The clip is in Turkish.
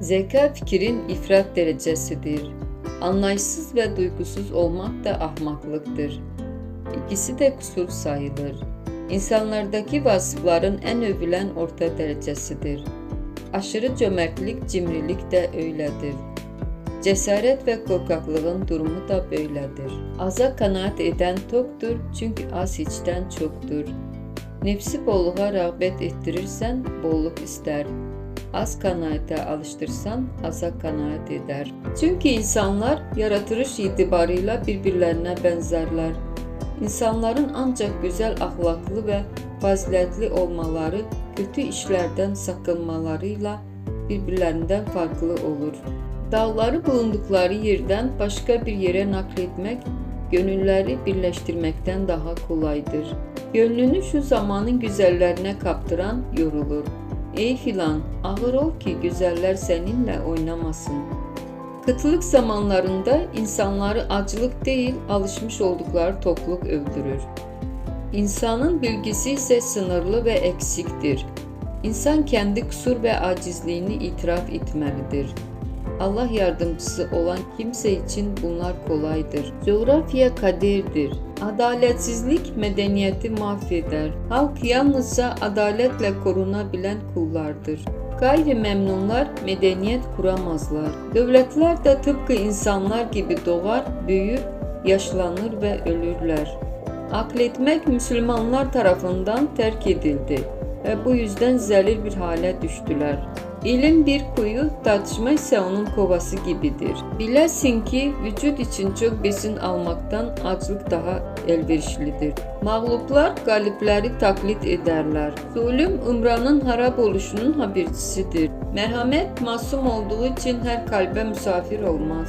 Zeka fikrin ifrat derecesidir. Anlayışsız ve duygusuz olmak da ahmaklıktır. İkisi de kusur sayılır. İnsanlardaki vasıfların en övülen orta derecesidir. Aşırı cömertlik, cimrilik de öyledir. Cesaret ve korkaklığın durumu da böyledir. Aza kanaat eden toktur çünkü az içten çoktur. Nefsi bolluğa rağbet ettirirsen bolluk ister. Az kanaate alıştırsan aza kanaat eder. Çünkü insanlar yaratılış itibarıyla birbirlerine benzerler. İnsanların ancak güzel ahlaklı ve faziletli olmaları, kötü işlerden sakınmalarıyla birbirlerinden farklı olur. Dağları bulundukları yerden başka bir yere nakletmek, gönülleri birleştirmekten daha kolaydır. Gönlünü şu zamanın güzellerine kaptıran yorulur. Ey filan, ağır ol ki güzeller seninle oynamasın. Kıtlık zamanlarında insanları acılık değil, alışmış oldukları tokluk öldürür. İnsanın bilgisi ise sınırlı ve eksiktir. İnsan kendi kusur ve acizliğini itiraf etmelidir. Allah yardımcısı olan kimse için bunlar kolaydır. Coğrafya kaderdir. Adaletsizlik medeniyeti mahveder. Halk yalnızca adaletle korunabilen kullardır. Gayrimemnunlar medeniyet kuramazlar. Devletler de tıpkı insanlar gibi doğar, büyür, yaşlanır ve ölürler. Akletmek Müslümanlar tarafından terk edildi ve bu yüzden zelil bir hale düştüler. İlim bir kuyu, tartışma ise onun kovası gibidir. Bilesin ki vücut için çok besin almaktan açlık daha elverişlidir. Mağluplar galipleri taklit ederler. Zulüm ımranın harap oluşunun habercisidir. Merhamet masum olduğu için her kalbe misafir olmaz.